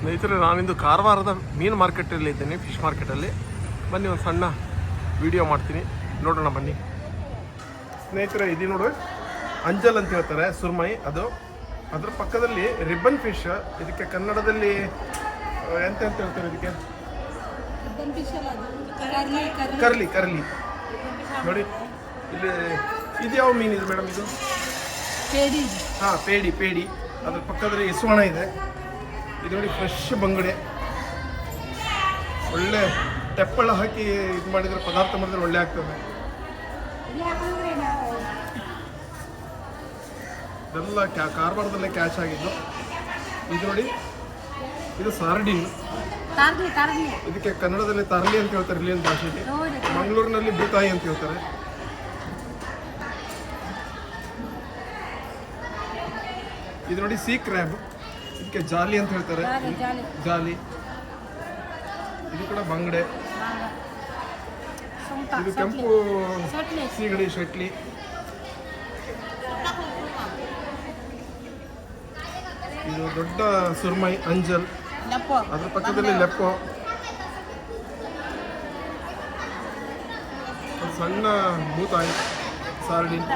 ಸ್ನೇಹಿತರೆ ನಾನಿಂದು ಕಾರವಾರದ ಮೀನು ಮಾರ್ಕೆಟಲ್ಲಿ ಇದ್ದೇನೆ ಫಿಶ್ ಮಾರ್ಕೆಟಲ್ಲಿ ಬನ್ನಿ ಒಂದು ಸಣ್ಣ ವಿಡಿಯೋ ಮಾಡ್ತೀನಿ. ನೋಡೋಣ ಬನ್ನಿ. ಸ್ನೇಹಿತರೆ ಇದು ನೋಡು. ಅಂಜಲ್ ಅಂತ ಹೇಳ್ತಾರೆ ಸುರ್ಮೈ ಅದು ಅದ್ರ ಪಕ್ಕದಲ್ಲಿ ರಿಬ್ಬನ್ ಫಿಶ್ ಇದಕ್ಕೆ ಕನ್ನಡದಲ್ಲಿ ಎಂತ ಅಂತ ಹೇಳ್ತಾರೆ ಇದಕ್ಕೆ? Curly curly. ನೋಡಿ ಇಲ್ಲಿ ಇದು ಯಾವ ಮೀನು ಇದು ಮೇಡಮ್ ಇದು? ಹಾಂ ಪೇಡಿ ಪೇಡಿ. ಅದ್ರ ಪಕ್ಕದಲ್ಲಿ ಇಸ್ವಾಣ ಇದೆ. ಇದು ನೋಡಿ ಫ್ರೆಶ್ ಬಂಗಡೆ. ಒಳ್ಳೆ ತೆಪ್ಪಳ ಹಾಕಿ ಇದು ಮಾಡಿದ್ರೆ ಪದಾರ್ಥ ಮಾಡಿದ್ರೆ ಒಳ್ಳೆ ಆಗ್ತದೆ. ಇದೆಲ್ಲ ಕ್ಯಾ ಕಾರವಾರದಲ್ಲೇ ಕ್ಯಾಚ್ ಆಗಿದ್ದು. ಇದು ನೋಡಿ ಇದು ಸಾರ್ಡಿನ್. ಇದಕ್ಕೆ ಕನ್ನಡದಲ್ಲಿ ತರಲಿ ಅಂತ ಹೇಳ್ತಾರೆ ಇಲ್ಲಿನ ಭಾಷೆಗೆ ಮಂಗಳೂರಿನಲ್ಲಿ ಬೂತಾಯಿ ಅಂತ ಹೇಳ್ತಾರೆ. ಇದು ನೋಡಿ ಸೀ ಕ್ರ್ಯಾಬ್ ಇದಕ್ಕೆ ಜಾಲಿ ಅಂತ ಹೇಳ್ತಾರೆ. ಜಾಲಿ ಇದು ಕೂಡ ಬಂಗಡೆ. ಇದು ಕೆಂಪು ಸೀಗಡಿ ಶಟ್ಲಿ ಇದು ದೊಡ್ಡ ಸುರ್ಮೈ ಅಂಜಲ್. ಅದ್ರ ಪಕ್ಕದಲ್ಲಿ ಲೆಪ್ಪೋ. ಸಣ್ಣ ಭೂತಾಯಿ ಸಾರ್ಡಿನ್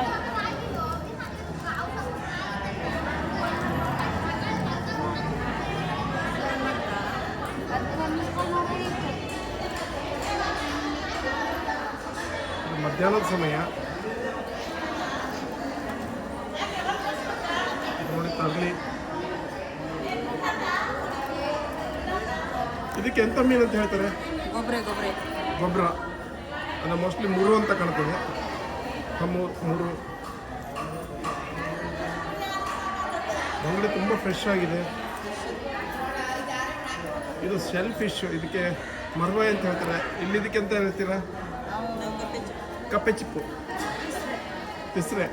ಮಧ್ಯಾಹ್ನದ ಸಮಯ. ನೋಡಿ ತರಲಿ. ಇದಕ್ಕೆ ಎಂತ ಮೀನು ಅಂತ ಹೇಳ್ತಾರೆ? ಗೊಬ್ಬರ ಅಂದ್ರೆ ಅದು ಮೋಸ್ಟ್ಲಿ ಮೂರು ಅಂತ ಕಾಣ್ತದೆ. ತಮ್ಮ ಮೂರು. ಬಂಗಡೆ ತುಂಬ ಫ್ರೆಶ್ ಆಗಿದೆ. ಇದು ಸೆಲ್ ಫಿಶ್ ಇದಕ್ಕೆ ಮರ್ವ ಅಂತ ಹೇಳ್ತಾರೆ. ಇಲ್ಲಿ ಇದಕ್ಕೆ ಅಂತ ಹೇಳ್ತೀರಾ? ಕಪ್ಪೆ ಚಿಪ್ಪು ಹೆಸ್ರೆ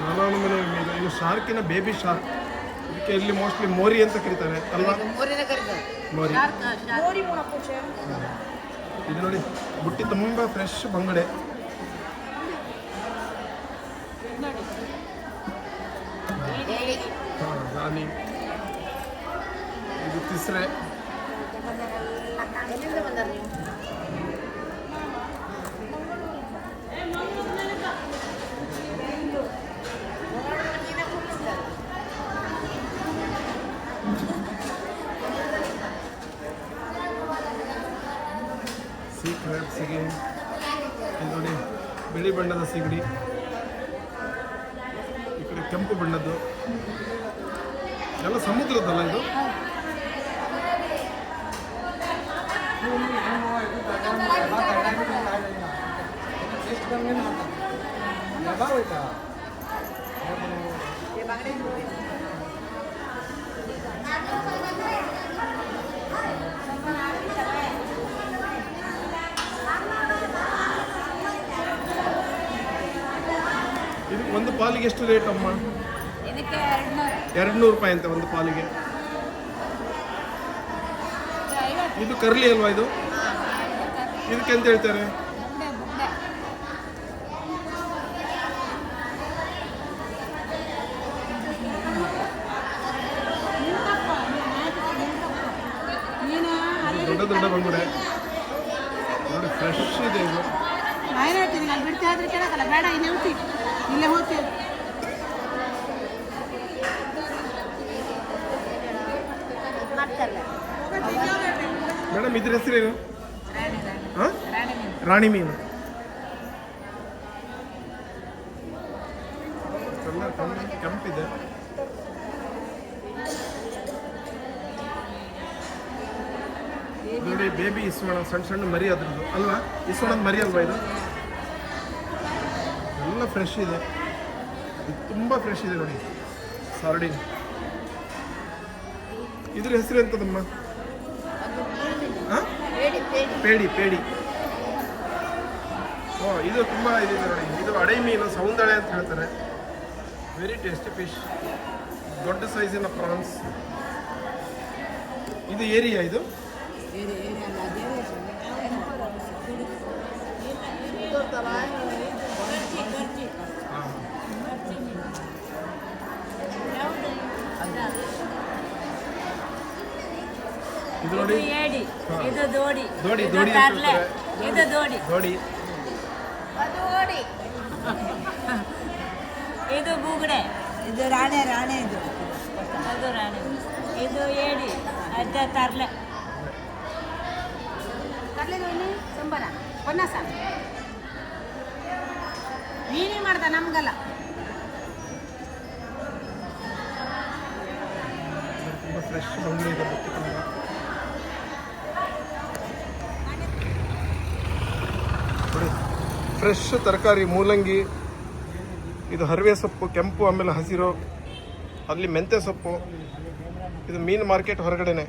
ನಾನಾ ಮೀನು ಇದು ಶಾರ್ಕಿನ ಬೇಬಿ ಶಾರ್ಕ್ ಇದಕ್ಕೆ ಇಲ್ಲಿ ಮೋಸ್ಟ್ಲಿ ಮೋರಿ ಅಂತ ಕರೀತಾರೆ ಅಲ್ವಾ? ಮೋರಿ. ಇದು ನೋಡಿ ಬುಟ್ಟಿ ತುಂಬ ಫ್ರೆಶ್ ಬಂಗಡೆ. ರಾಣಿ. ಇದು ತಿಸ್ರೆ ಕ್ರ್ಯಾಬ್ ಸಿಗಿ ಇದು ನೋಡಿ ಬಿಳಿ ಬಣ್ಣದ ಸಿಗಡಿ ಈ ಕಡೆ ಕೆಂಪು ಬಣ್ಣದ್ದು. ಎಲ್ಲ ಸಮುದ್ರದಲ್ಲ ಇದು? ಇದು ಒಂದು ಪಾಲಿಗೆ ಎಷ್ಟು ರೇಟ್ ಅಮ್ಮ? ಎರಡು ನೂರು ರೂಪಾಯಿ ಅಂತ ಒಂದು ಪಾಲಿಗೆ. ಇದು ಕರ್ಲಿ ಅಲ್ವಾ ಇದು? ಇದಕ್ಕೆ ಅಂತ ಹೇಳ್ತಾರೆ ಬುಗ್ಡೆ ಬುಗ್ಡೆ ನೀನು ದೊಡ್ಡ ದೊಡ್ಡ ಬಂಗುಡೆ ನೋಡಿ ಫ್ರೆಶ್ ಇದೆ ಇದು. ನಾನು ಹೇಳ್ತೀನಿ ನಾನು ಬಿಡ್ತಾ ಇದ್ರೆ ಕೇಳಕ್ಕಲ್ಲ ಬೇಡ ಇಲ್ಲೇ ಇಲ್ಲೇ ಮೇಡಮ್ ಇದ್ರ ಹೆಸರೇನು? ಹಾಂ? ರಾಣಿ ಮೀನು. ಕೆಂಪಿದೆ. ನೋಡಿ ಬೇಬಿ ಇಸ್ವಣ ಸಣ್ಣ ಸಣ್ಣ ಮರಿ ಅದ್ರದ್ದು. ಅಲ್ವಾ? ಇಸ್ವಣದ ಮರಿ ಅಲ್ವಾ ಇದು? ಎಲ್ಲ ಫ್ರೆಶ್ ಇದೆ. ಇದು ತುಂಬ ಫ್ರೆಶ್ ಇದೆ ನೋಡಿ. ಸಾರ್ಡಿನ್ ಇದ್ರ ಹೆಸರು ಎಂತದಮ್ಮ? ಪೇಡಿ ಪೇಡಿ. ಓ, ಇದು ತುಂಬ ಇದೆ ನೋಡಿ. ಇದು ಅಡೈ ಮೀನು, ಸೌಂದಳೆ ಅಂತ ಹೇಳ್ತಾರೆ. ವೆರಿ ಟೇಸ್ಟಿ ಫಿಶ್ ದೊಡ್ಡ ಸೈಜಿನ ಪ್ರಾನ್ಸ್ ಇದು ಏರಿಯಾ ಇದು? ಇದು ನೋಡಿ. ಏಡಿ. ಇದು ದೋಡಿ. ದೋಡಿ ತರ್ಲೆ ಇದು ದೋಡಿ. ಅದು ಓಡಿ ಇದು ಬೂಗಡೆ. ಇದು ರಾಣೆ ರಾಣೆ ಇದು. ಅದು ರಾಣೆ. ಇದು ಏಡಿ. ಅದ ತರ್ಲೆ ಕಡ್ಲೆದೋಣಿ ಸಂಬರ, ಪನ್ನಾಸ. ನೀನೇ ಮಾಡ್ದ ನಮ್ಗಲ್ಲ. ಫ್ರೆಶ್ ತರಕಾರಿ, ಮೂಲಂಗಿ, ಇದು ಹರಿವೆ ಸೊಪ್ಪು, ಕೆಂಪು, ಆಮೇಲೆ ಹಸಿರು, ಅಲ್ಲಿ ಮೆಂತ್ಯ ಸೊಪ್ಪು, ಇದು ಮೀನು ಮಾರ್ಕೆಟ್ ಹೊರಗಡೆನೆ.